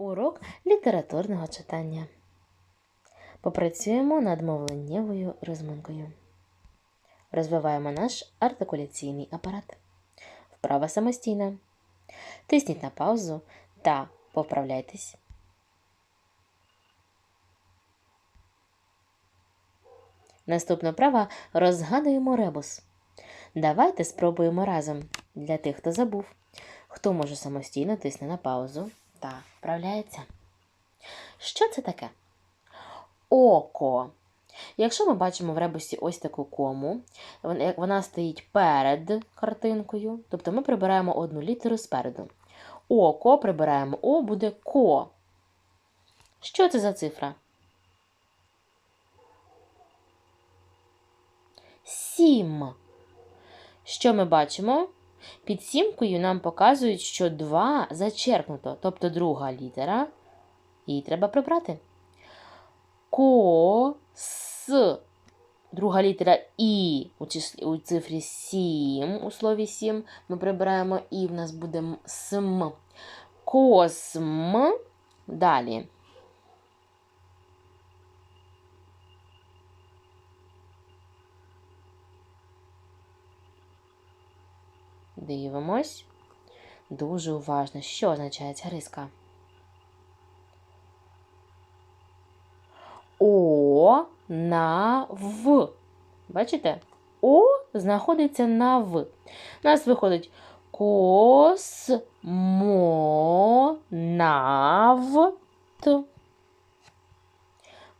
Урок літературного читання. Попрацюємо над мовленнєвою розминкою. Розвиваємо наш артикуляційний апарат. Вправа самостійна. Тисніть на паузу та поправляйтесь. Наступна вправа розгадуємо ребус. Давайте спробуємо разом для тих, хто забув. Хто може самостійно тисне на паузу та вправляється. Що це таке? Око. Якщо ми бачимо в ребусі ось таку кому, вона стоїть перед картинкою, тобто ми прибираємо одну літеру спереду. Око прибираємо О, буде ко. Що це за цифра? Сім. Що ми бачимо? Під сімкою нам показують, що 2 зачеркнуто, тобто друга літера. Її треба прибрати. Ко, с. Друга літера І у, числі, у цифрі 7, у слові 7. Ми прибираємо І, в нас буде см. Косм. Далі. Дивимось. Дуже уважно, що означає ця риска. О на В. Бачите? О знаходиться на В. У нас виходить космонавт.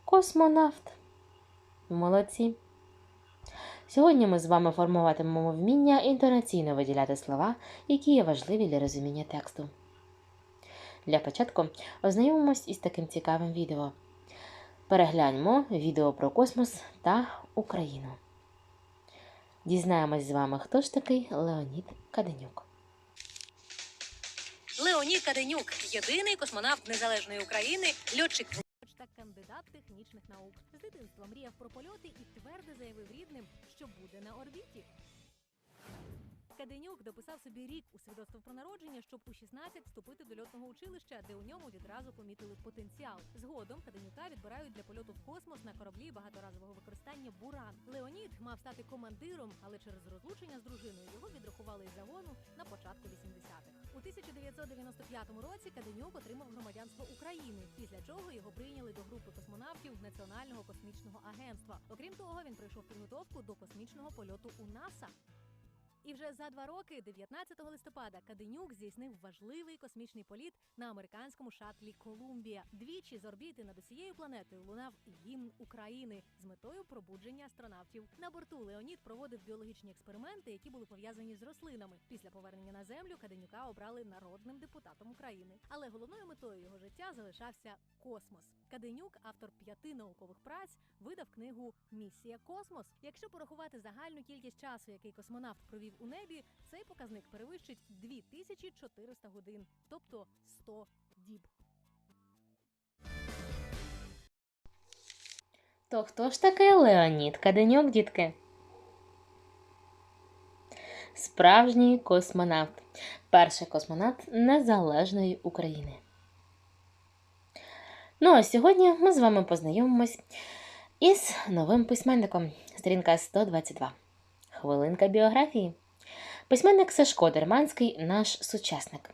Космонавт. Молодці. Сьогодні ми з вами формуватимемо вміння інтонаційно виділяти слова, які є важливі для розуміння тексту. Для початку ознайомимось із таким цікавим відео. Перегляньмо відео про космос та Україну. Дізнаємось з вами, хто ж такий Леонід Каденюк. Леонід Каденюк єдиний космонавт незалежної України, льотчик та кандидат технічних наук. З дитинства мріяв про польоти і твердо заявив рідним, що буде на орбіті. Каденюк дописав собі рік у свідоцтво про народження, щоб у 16 вступити до льотного училища, де у ньому відразу помітили потенціал. Згодом Каденюка відбирають для польоту в космос на кораблі багаторазового використання Буран. Леонід мав стати командиром, але через розлучення з дружиною його відрахували із загону на початку 80-х. У 1995 році Каденюк отримав громадянство України, після чого його прийняли до групи Національного космічного агентства. Окрім того, він пройшов підготовку до космічного польоту у НАСА. І вже за два роки, 19 листопада, Каденюк здійснив важливий космічний політ на американському шатлі Колумбія. Двічі з орбіти над усією планетою лунав гімн України з метою пробудження астронавтів. На борту Леонід проводив біологічні експерименти, які були пов'язані з рослинами. Після повернення на землю Каденюка обрали народним депутатом України. Але головною метою його життя залишався космос. Каденюк, автор п'яти наукових праць, видав книгу Місія Космос. Якщо порахувати загальну кількість часу, який космонавт провів у небі, цей показник перевищить 2400 годин, тобто 100 діб. То хто ж такий Леонід Каденюк, дітки? Справжній космонавт. Перший космонавт Незалежної України. Ну а сьогодні ми з вами познайомимось із новим письменником. Сторінка 122. Хвилинка біографії. Письменник Сашко Дерманський наш сучасник.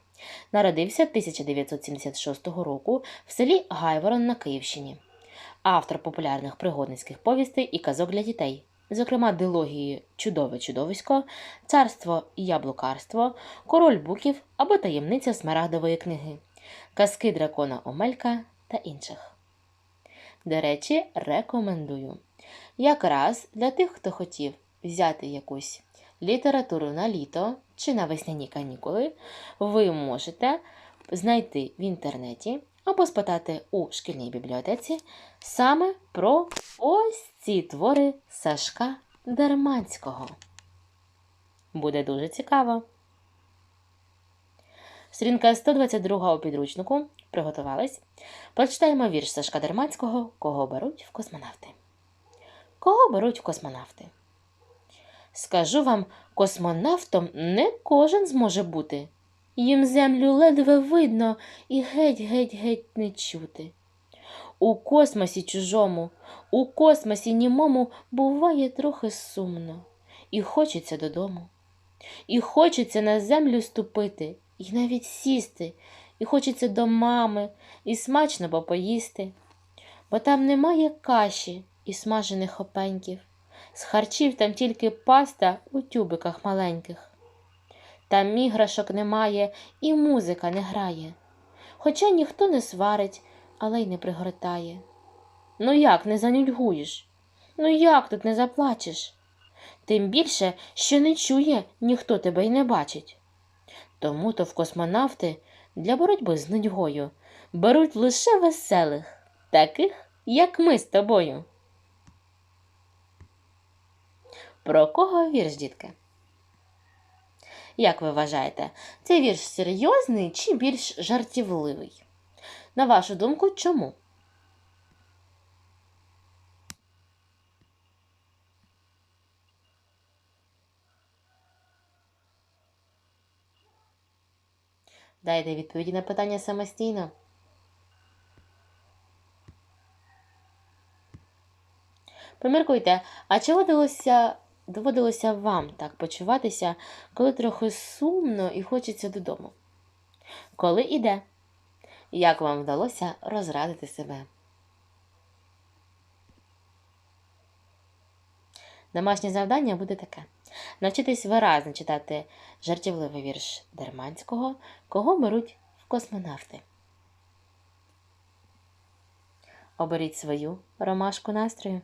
Народився 1976 року в селі Гайворон на Київщині автор популярних пригодницьких повістей і казок для дітей, зокрема дилогії Чудове чудовисько, Царство і яблукарство, Король буків або Таємниця смарагдової книги, Казки дракона Омелька та інших. До речі, рекомендую. Якраз для тих, хто хотів взяти якусь літературу на літо чи на весняні канікули, ви можете знайти в інтернеті або спитати у шкільній бібліотеці саме про ось ці твори Сашка Дерманського. Буде дуже цікаво. Сторінка 122 у підручнику. Приготувались. Прочитаємо вірш Сашка Дерманського Кого беруть в космонавти. Кого беруть в космонавти? Скажу вам, космонавтом не кожен зможе бути. їм землю ледве видно і геть-геть-геть не чути. У космосі чужому, у космосі німому буває трохи сумно, і хочеться додому. І хочеться на землю ступити, і навіть сісти, і хочеться до мами, і смачно попоїсти. Бо там немає каші і смажених опеньків, з харчів там тільки паста у тюбиках маленьких. Там іграшок немає, і музика не грає. Хоча ніхто не сварить, але й не пригортає. Ну як не занюдьгуєш? Ну як тут не заплачеш? Тим більше, що не чує, ніхто тебе й не бачить. Тому то в космонавти для боротьби з нудьгою беруть лише веселих, таких, як ми з тобою. Про кого вірш, дітки? Як ви вважаєте, цей вірш серйозний чи більш жартівливий? На вашу думку, чому? Дайте відповіді на питання самостійно. Поміркуйте, а чи доводилося, доводилося вам так почуватися, коли трохи сумно і хочеться додому? Коли іде? Як вам вдалося розрадити себе? Домашнє завдання буде таке: навчитись виразно читати жартівливий вірш Дерманського, кого беруть в космонавти. Оберіть свою ромашку настрою.